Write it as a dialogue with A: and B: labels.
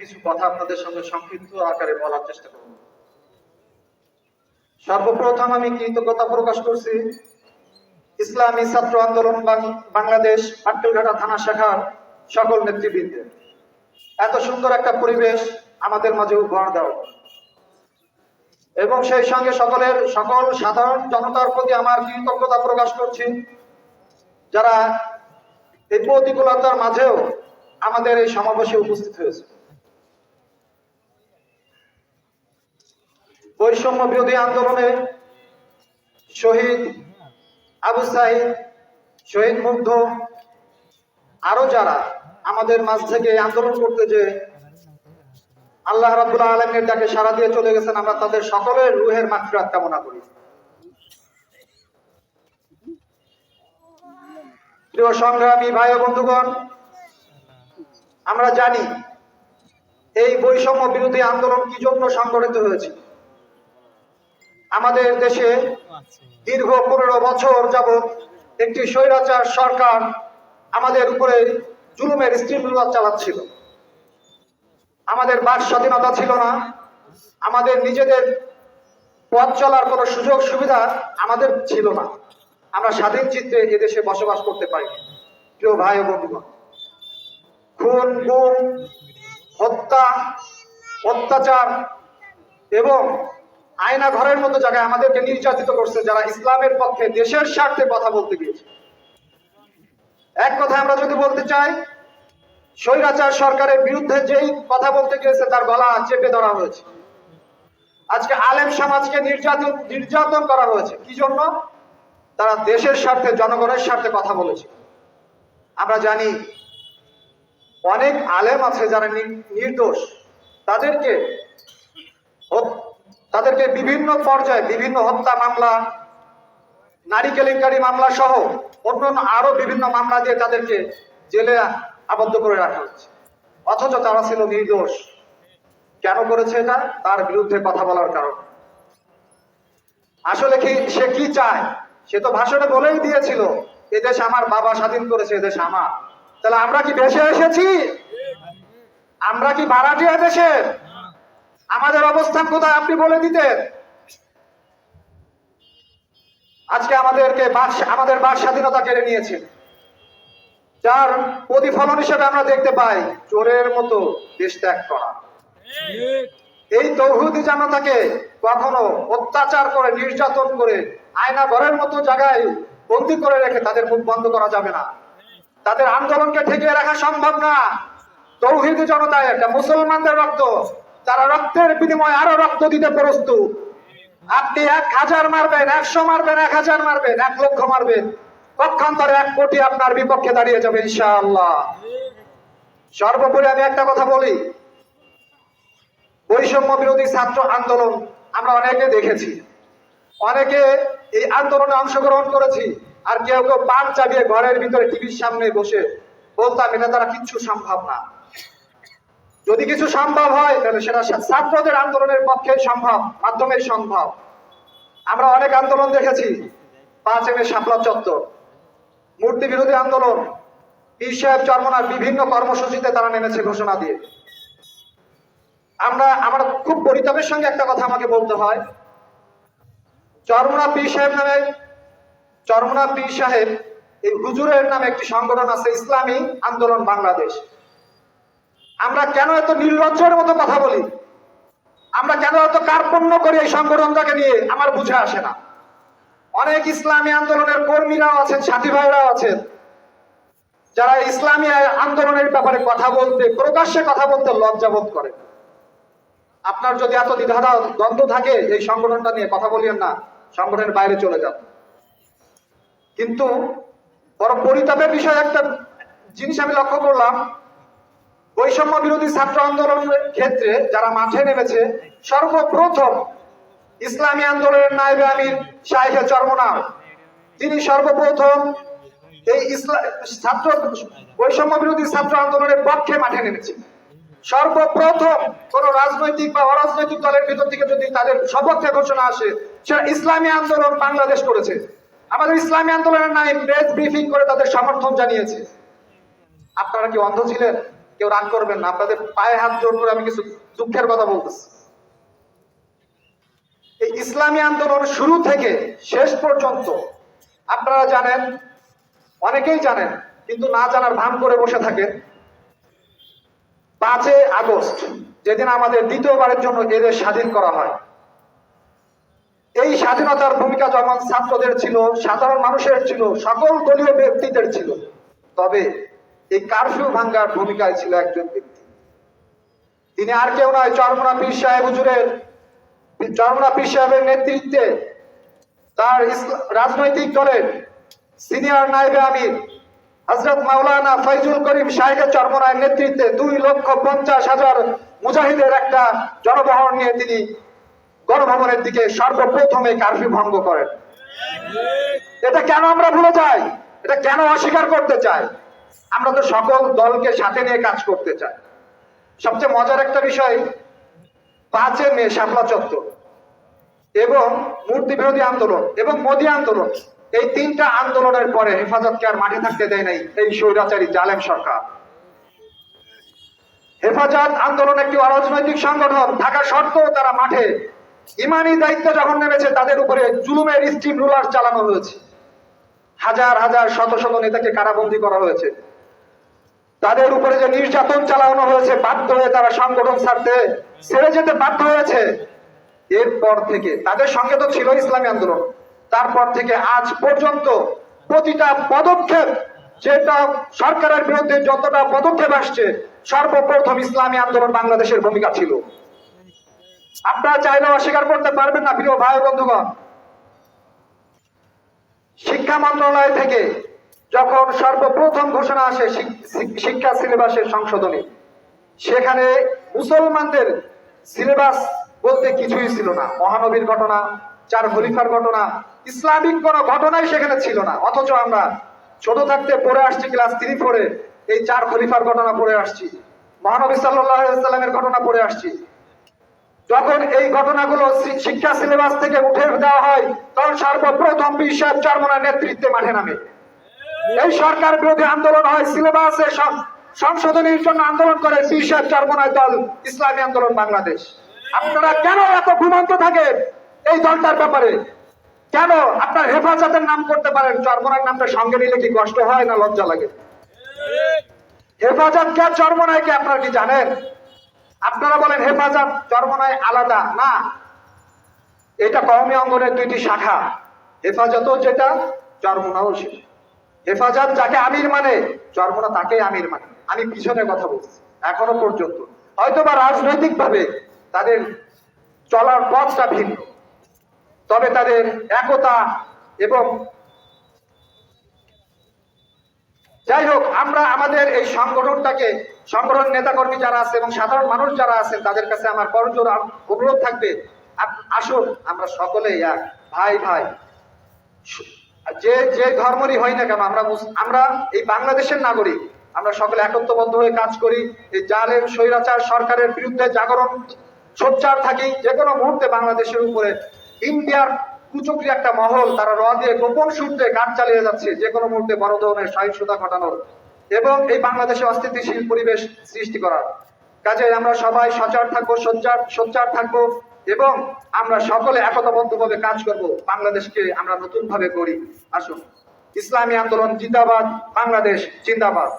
A: কিছু কথা আপনাদের সঙ্গে সংক্ষিপ্ত আকারে বলার চেষ্টা করব। সর্বপ্রথম আমি কৃতজ্ঞতা প্রকাশ করছি ইসলামী ছাত্র আন্দোলন বাংলাদেশ আটকেলঘাটা থানা শাখার সকল নেতৃবৃন্দের। এত সুন্দর একটা পরিবেশ আমাদের মাঝে উপহার দেওয়া এবং সেই সঙ্গে সকলের সকল সাধারণ জনতার প্রতি আমার কৃতজ্ঞতা প্রকাশ করছি। যারা এই প্রতিকূলতার মাঝেও আমাদের এই সমাবেশে উপস্থিত হয়েছে। বৈষম্য বিরোধী আন্দোলনে শহীদ আবু সাইদ, শহীদ মুগ্ধ, আরও যারা আমাদের মাঝ থেকে আন্দোলন করতে যে আল্লাহ রাবুল্লাহ আলমের ডাকে সারা দিয়ে চলে গেছেন, আমরা তাদের সকলের রুহের মাফিরাত কামনা করি। প্রিয় সংগ্রামী ভাই বন্ধুগণ, আমরা জানি এই বৈষম্য বিরোধী আন্দোলন কি জন্য সংগঠিত হয়েছে। আমাদের দেশে দীর্ঘ পনেরো বছর যাবৎ একটি স্বৈরাচার সরকার আমাদের উপরে জুলুমের স্ত্রীমূলক চালাচ্ছিল। আমাদের বাক স্বাধীনতা ছিল না। আমাদের নিজেদের পথ চলার কোনো সুযোগ সুবিধা আমাদের ছিল না। আমরা স্বাধীন চিত্রে এদেশে বসবাস করতে পারি প্রিয় ভাই ও বন্ধুগণ, খুন, গুম, হত্যা, অত্যাচার এবং আয়না ঘরের মতো জায়গায় আমাদেরকে নির্যাতিত করছে, যারা ইসলামের পক্ষে দেশের স্বার্থে কথা বলতে গিয়েছে। এক কথা আমরা যদি বলতে চাই, স্বৈরাচার সরকারের বিরুদ্ধে যেই কথা বলতে গিয়েছে, তার গলা চেপে ধরা হয়েছে। আজকে আলেম সমাজকে নির্যাতন নির্যাতন করা হয়েছে। কি জন্য? তারা দেশের স্বার্থে, জনগণের স্বার্থে কথা বলেছে। আমরা জানি অনেক আলেম আছে যারা নির্দোষ। তাদেরকে তাদেরকে বিভিন্ন পর্যায়ে বিভিন্ন হত্যা মামলা, নারী কেলেঙ্কারি মামলা সহ অন্যান্য আরও বিভিন্ন মামলা দিয়ে তাদেরকে জেলে আবদ্ধ করে রাখা হচ্ছে। অথচ তারা ছিল নির্দোষ। কেন করেছে এটা? তার বিরুদ্ধে কথা বলার কারণে। আসলে কি সে কি চায়? সে তো ভাষণে বলেই দিয়েছিল এদেশ আমার বাবা স্বাধীন করেছে এদেশ আমার। তাহলে আমরা কি দেশে এসেছি? আমরা কি ভাড়াটিয়া দেশের? আমাদের অবস্থান কোথায় আপনি বলে দিতেন? আজকে আমাদেরকে আমাদের বাক স্বাধীনতা কেড়ে নিয়েছে। যার প্রতিফলন হিসেবে আমরা দেখতে পাই, চোরের মতো দেশ ত্যাগ করা। এই তৌহুদি জনতাকে কখনো অত্যাচার করে, নির্যাতন করে, আয়না ঘরের মতো জায়গায় বন্দি করে রেখে তাদের মুখ বন্ধ করা যাবে না। তাদের আন্দোলনকে ঠেকিয়ে রাখা সম্ভব না। তৌহিদি জনতায় একটা মুসলমানদের রক্ত তারা রক্তের বিনিময়ে আরও রক্ত দিতে প্রস্তুত, আপনি এক হাজার মারবেন, একশো মারবেন, এক হাজার মারবেন, এক লক্ষ মারবেন, পক্ষান্তরে এক কোটি আপনার বিপক্ষে দাঁড়িয়ে যাবে ইনশাআল্লাহ। সর্বোপরি আমি একটা কথা বলি, বৈষম্য বিরোধী ছাত্র আন্দোলন আমরা অনেকে দেখেছি, অনেকে এই আন্দোলনে অংশগ্রহণ করেছি, আর কেউ কেউ পান চাবিয়ে ঘরের ভিতরে টিভির সামনে বসে বলতাম, এটা তারা কিচ্ছু সম্ভব না। যদি কিছু সম্ভব হয়, তাহলে সেটা ছাত্রদের আন্দোলনের পক্ষে সম্ভব মাধ্যমে সম্ভব। আমরা অনেক আন্দোলন দেখেছি, পাঁচ এমে শাপলা চত্বর। মূর্তি বিরোধী আন্দোলন, পীর সাহেব চরমনার বিভিন্ন কর্মসূচিতে তারা নেমেছে ঘোষণা দিয়ে। আমরা, আমার খুব পরিতাপের সঙ্গে একটা কথা আমাকে বলতে হয়। চরমনা পীর সাহেব নামে, চরমনা পীর সাহেব এই হুজুরের নামে একটি সংগঠন আছে, ইসলামী আন্দোলন বাংলাদেশ। আমরা কেন এত নির্লজ্জের মতো কথা বলি? আমরা কেন এত কার্পণ্য করি এই সংগঠনটাকে নিয়ে? আমার বুঝে আসে না। অনেক ইসলামী আন্দোলনের কর্মীরাও আছেন, সাথী ভাইরাও আছেন। যারা ইসলামী আন্দোলনের ব্যাপারে কথা বলতে, প্রকাশ্যে কথা বলতে লজ্জাবোধ করে আপনার যদি এত দ্বিধাধা দ্বন্দ্ব থাকে, এই সংগঠনটা নিয়ে কথা বলিয়েন না, সংগঠনের বাইরে চলে যান। কিন্তু বড় পরিতাপের বিষয় একটা জিনিস আমি লক্ষ্য করলাম বৈষম্য বিরোধী ছাত্র আন্দোলনের ক্ষেত্রে যারা মাঠে নেমেছে, সর্বপ্রথম ইসলামী আন্দোলনের নায়েবে আমির শাহেখে চরমনার। তিনি সর্বপ্রথম এই ইসলাম ছাত্র বৈষম্য বিরোধী ছাত্র আন্দোলনের পক্ষে মাঠে নেমেছে সর্বপ্রথম কোন রাজনৈতিক বা অরাজনৈতিক দলের ভিতর থেকে যদি তাদের সপক্ষে ঘোষণা আসে, সেটা ইসলামী আন্দোলন বাংলাদেশ করেছে। আমাদের ইসলামী আন্দোলনের নাই প্রেস ব্রিফিং করে তাদের সমর্থন জানিয়েছে। আপনারা কি অন্ধ ছিলেন? কেউ রাগ করবেন না, আপনাদের পায়ে হাত জোর করে আমি কিছু দুঃখের কথা বলতেছি। এই ইসলামী আন্দোলন শুরু থেকে শেষ পর্যন্ত, আপনারা জানেন, অনেকেই জানেন, কিন্তু না জানার ভান করে বসে থাকেন। পাঁচই আগস্ট, যেদিন আমাদের দ্বিতীয়বারের জন্য এদের স্বাধীন করা হয়। এই স্বাধীনতার ভূমিকা যেমন ছাত্রদের ছিল, সাধারণ মানুষের ছিল, সকল দলীয় ব্যক্তিদের ছিল, তবে এই কারফিউ ভাঙ্গার ভূমিকায় ছিল একজন ব্যক্তি। তিনি আর কেউ নয়, চরমনা পীর সাহেব হুজুরের, চরমনা পীর সাহেবের নেতৃত্বে তার রাজনৈতিক দলের সিনিয়র নাইবে আমির হজরত মাওলানা ফৈজুল করিম সাহেবের চরমনায় নেতৃত্বে দুই লক্ষ পঞ্চাশ হাজার মুজাহিদের একটা জনবহর নিয়ে তিনি গণভবনের দিকে সর্বপ্রথমে কারফিউ ভঙ্গ করেন। এটা কেন আমরা ভুলে যাই? এটা কেন অস্বীকার করতে চাই? আমরা তো সকল দলকে সাথে নিয়ে কাজ করতে চাই। সবচেয়ে মজার একটা বিষয় পাঁচে মে, শাপলা চত্বর এবং মূর্তি বিরোধী আন্দোলন এবং মোদী আন্দোলন। এই তিনটা আন্দোলনের পরে হেফাজতকে আর মাঠে থাকতে দেয় নাই এই স্বৈরাচারী জালেম সরকার। হেফাজত আন্দোলন একটি অরাজনৈতিক সংগঠন থাকা সত্ত্বেও তারা মাঠে। ইমানি দায়িত্ব যখন নেমেছে, তাদের উপরে জুলুমের স্টিম রুলার চালানো হয়েছে। হাজার হাজার, শত শত নেতাকে কারাবন্দী করা হয়েছে। তাদের উপরে যে নির্যাতন চালানো হয়েছে, বাধ্য হয়ে তারা সংগঠন ছাড়তে ছেড়ে যেতে বাধ্য হয়েছে। এরপর থেকে, তাদের সঙ্গে তো ছিল ইসলামী আন্দোলন। তারপর থেকে আজ পর্যন্ত প্রতিটা পদক্ষেপ যেটা সরকারের বিরুদ্ধে যতটা পদক্ষেপ আসছে, সর্বপ্রথম ইসলামী আন্দোলন বাংলাদেশের ভূমিকা ছিল। আপনারা চাইলেও অস্বীকার করতে পারবেন না, প্রিয় ভাই বন্ধুগণ। শিক্ষা মন্ত্রণালয় থেকে যখন সর্বপ্রথম ঘোষণা আসে শিক- শিক- শিক্ষা সিলেবাসের সংশোধনী, সেখানে মুসলমানদের সিলেবাস বলতে কিছুই ছিল না। মহানবীর ঘটনা, চার খলিফার ঘটনা, ইসলামিক কোনো ঘটনাই সেখানে ছিল না। অথচ আমরা ছোট থাকতে পড়ে আসছি, ক্লাস থ্রি ফোরে, এই চার খলিফার ঘটনা পড়ে আসছি। মহানবী সাল্লামের ঘটনা পড়ে আসছি। যখন এই ঘটনাগুলো শিক্ষা সিলেবাস থেকে উঠে দেওয়া হয়, তখন সর্বপ্রথম বিশ্বের চরমনার নেতৃত্বে মাঠে নামে। এই সরকার বিরোধী আন্দোলন হয়, সিলেবাসে সংশোধনীর জন্য আন্দোলন করে বিশ্বের চরমনায় দল, ইসলামী আন্দোলন বাংলাদেশ। আপনারা কেন এত ঘুমন্ত থাকেন এই দলটার ব্যাপারে? কেন আপনার হেফাজতের নাম করতে পারেন? চরমনার নামটা সঙ্গে নিলে কি কষ্ট হয় না লজ্জা লাগে? হেফাজত কে, চরমনায় কে, আপনারা কি জানেন? আপনারা বলেন হেফাজত চরমনায় আলাদা। না, এটা কওমি অঙ্গনের দুইটি শাখা। হেফাজতও যেটা, চরমনাও সেটা। হেফাজত যাকে আমির মানে চরমনা তাকে আমির মানে। আমি পিছনে কথা বলছি, এখনও পর্যন্ত। হয়তোবা রাজনৈতিক ভাবে তাদের চলার পথটা ভিন্ন। তবে তাদের একতা এবং যাই হোক, আমরা আমাদের এই সংগঠনটাকে সংগঠন নেতাকর্মী যারা আছে এবং সাধারণ মানুষ যারা আছেন, তাদের কাছে আমার আ- অনুরোধ থাকবে আসুন, আমরা সকলেই এক। ভাই ভাই যে যে ধর্মরই হই না কেন, আমরা আমরা এই বাংলাদেশের নাগরিক, আমরা সকলে একত্রবদ্ধ হয়ে কাজ করি, এই জালেম স্বৈরাচার সরকারের বিরুদ্ধে জাগরণ, সোচ্চার থাকি, যে কোনো মুহূর্তে বাংলাদেশের উপরে ইন্ডিয়ার কুচক্রি একটা মহল, তারা র দিয়ে গোপন সূত্রে কাজ চালিয়ে যাচ্ছে, যে কোনো মুহূর্তে বড় ধরনের সহিংসতা ঘটানোর এবং এই বাংলাদেশে অস্থিতিশীল পরিবেশ সৃষ্টি করার। কাজে আমরা সবাই সচার থাকব, সোচ্চার সোচ্চার থাকব। এবং আমরা সকলে একতাবদ্ধভাবে কাজ করব। বাংলাদেশকে আমরা নতুন ভাবে গড়ি। আসুন। ইসলামী আন্দোলন জিন্দাবাদ, বাংলাদেশ জিন্দাবাদ।